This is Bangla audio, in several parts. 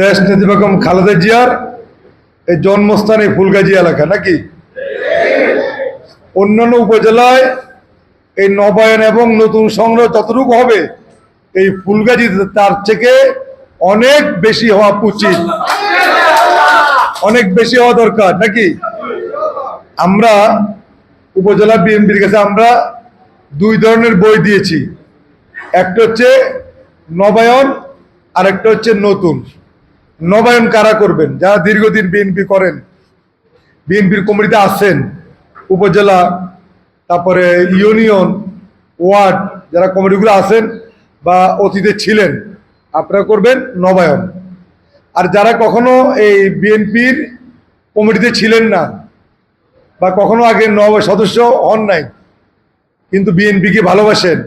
দেশ নেত্রী বেগম খালেদা জিয়ার এই জন্মস্থান এই ফুলগাজী এলাকা, নাকি? অন্যান্য উপজেলায় এই নবায়ন এবং নতুন সংগ্রহ যতটুকু হবে, এই ফুলগাজী তার থেকে অনেক বেশি হওয়া উচিত। অনেক বেশি হওয়া দরকার, নাকি? আমরা উপজেলা বিএনপির কাছে আমরা দুই ধরনের বই দিয়েছি। একটা হচ্ছে নবায়ন আর একটা হচ্ছে নতুন। নবায়ন কারা করবেন? যারা দীর্ঘদিন বিএনপি করেন বিএনপির কমিটিতে আছেন, উপজেলা, তারপরে ইউনিয়ন, ওয়ার্ড, যারা কমিটিগুলো আছেন বা অতীতে ছিলেন, আপনারা করবেন নবায়ন। আর যারা কখনো এই বিএনপির কমিটিতে ছিলেন না, বা কখনো আগে নব সদস্য হন নাই, কিন্তু বিএনপিকে ভালোবাসেন,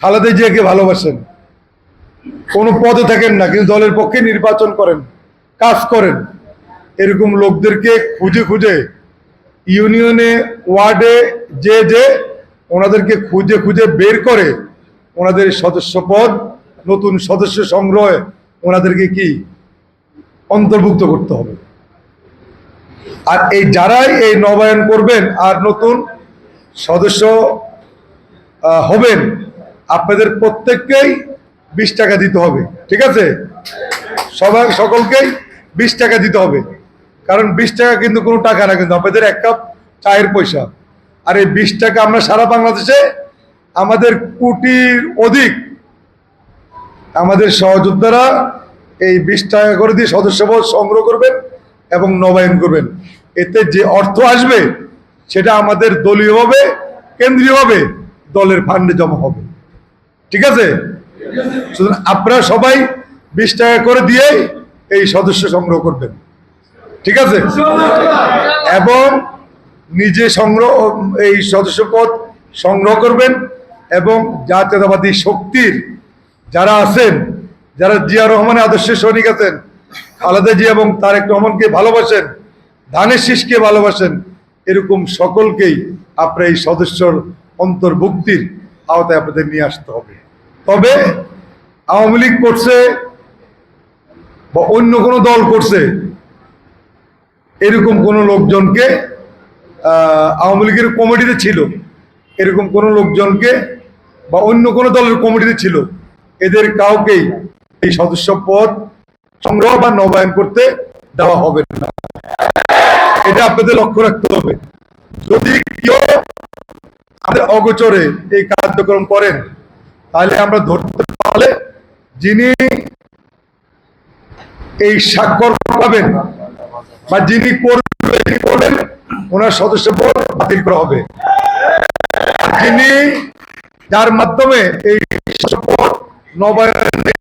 খালেদা জিয়াকে ভালোবাসেন কোনো পদে থাকেন না, কিন্তু দলের পক্ষে নির্বাচন করেন, কাজ করেন। এরকম লোকদেরকে খুঁজে খুঁজে ইউনিয়নে, ওয়ার্ডে যে যে ওনাদেরকে খুঁজে খুঁজে বের করে, ওনাদের সদস্য পদ নতুন সদস্য সংগ্রহে ওনাদেরকে কি অন্তর্ভুক্ত করতে হবে। আর এই যারাই এই নবায়ন করবেন আর নতুন সদস্য হবেন, আপনাদের প্রত্যেককেই বিশ টাকা দিতে হবে, ঠিক আছে? সবাই, সকলকেই বিশ টাকা দিতে হবে। কারণ বিশ টাকা কিন্তু কোনো টাকা না, কিন্তু আপনাদের এক কাপ চায়ের পয়সা। আর এই বিশ টাকা আমরা সারা বাংলাদেশে আমাদের কোটির অধিক, আমাদের সহযোদ্ধারা এই বিশ টাকা করে দিয়ে সদস্যপদ সংগ্রহ করবেন এবং নবায়ন করবেন। এতে যে অর্থ আসবে, সেটা আমাদের দলীয়ভাবে, কেন্দ্রীয়ভাবে দলের ফান্ডে জমা হবে। ঠিক আছে? সুতরাং আপনারা সবাই বিশ টাকা করে দিয়ে এই সদস্য সংগ্রহ করবেন। ঠিক আছে? এবং নিজে সংগ্রহ, এই সদস্যপদ সংগ্রহ করবেন এবং জাতীয়তাবাদী শক্তির যারা আছেন, যারা জিয়া রহমানের আদর্শের সৈনিক আছেন, খালেদা জিয়া এবং তারেক রহমানকে ভালোবাসেন, ধানের শীষকে ভালোবাসেন, এরকম সকলকেই আপনার এই সদস্যর অন্তর্ভুক্তির আওতায় আপনাদের নিয়ে আসতে হবে। তবে আওয়ামী লীগ করছে বা অন্য কোনো দল করছে, এরকম কোনো লোকজনকে আওয়ামী লীগের কমিটিতে ছিল। এরকম কোনো লোকজনকে বা অন্য কোনো দলের কমিটিতে ছিল। এদের কাউকেই এই সদস্য পদ সংগ্রহ বা নবায়ন করতে দেওয়া হবে না। এটা আপনাদের লক্ষ্য রাখতে হবে। যদি কেউ আমাদের অগোচরে এই কার্যক্রম করেন তাহলে আমরা ধরতে পারলে যিনি এই স্বাক্ষর পাবেন বা যিনি করবেন, ওনার সদস্য পদ বাতিল করা হবে। যিনি যার মাধ্যমে এই নবায়নের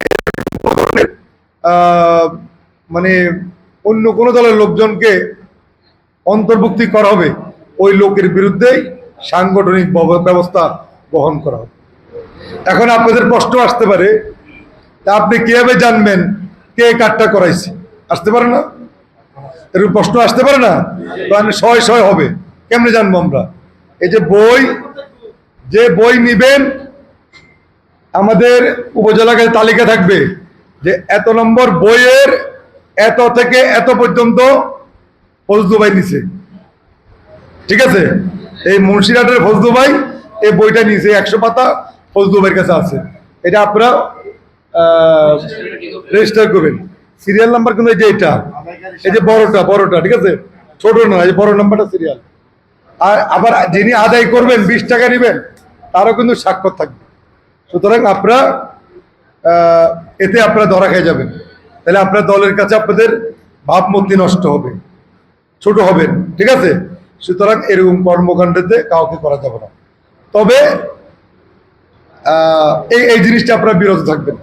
মানে অন্য কোনো দলের লোকজনকে অন্তর্ভুক্তি করা হবে, ওই লোকের বিরুদ্ধেই সাংগঠনিক ব্যবস্থা গ্রহণ করা হবে। এখন আপনাদের প্রশ্ন আসতে পারে, তা আপনি কীভাবে জানবেন কে কাটটা করাইছে? আসতে পারে না? এরকম প্রশ্ন আসতে পারে না? মানে শয় শয় হবে। কেমনে জানব আমরা? এই যে বই যে বই নিবেন, আমাদের উপজেলা কাছে তালিকা থাকবে যে এত নম্বর বইয়ের এত থেকে এত পর্যন্ত ফজলু ভাই নিছে। ঠিক আছে? এই মুন্সিরাটের ফজলু ভাই এই বইটা নিয়েছে একশো পাতা ফজলু ভাইয়ের কাছে আছে। এটা আপনারা রেজিস্টার করবেন। সিরিয়াল নাম্বার কিন্তু এই যে এটা, এই যে বড়টা বড়টা, ঠিক আছে? ছোট না, এই বড় নাম্বারটা সিরিয়াল আর আবার যিনি আদায় করবেন, বিশ টাকা নেবেন, তারও কিন্তু স্বাক্ষর থাকবে। সুতরাং আপনারা এতে আপনারা ধরা খেয়ে যাবেন। তাহলে আপনার দলের কাছে আপনাদের ভাবমূর্তি নষ্ট হবে, ছোট হবেন ঠিক আছে? সুতরাং এরকম কর্মকাণ্ডতে কাউকে করা যাবে না। তবে এই এই জিনিসটা আপনারা বিরত থাকবেন।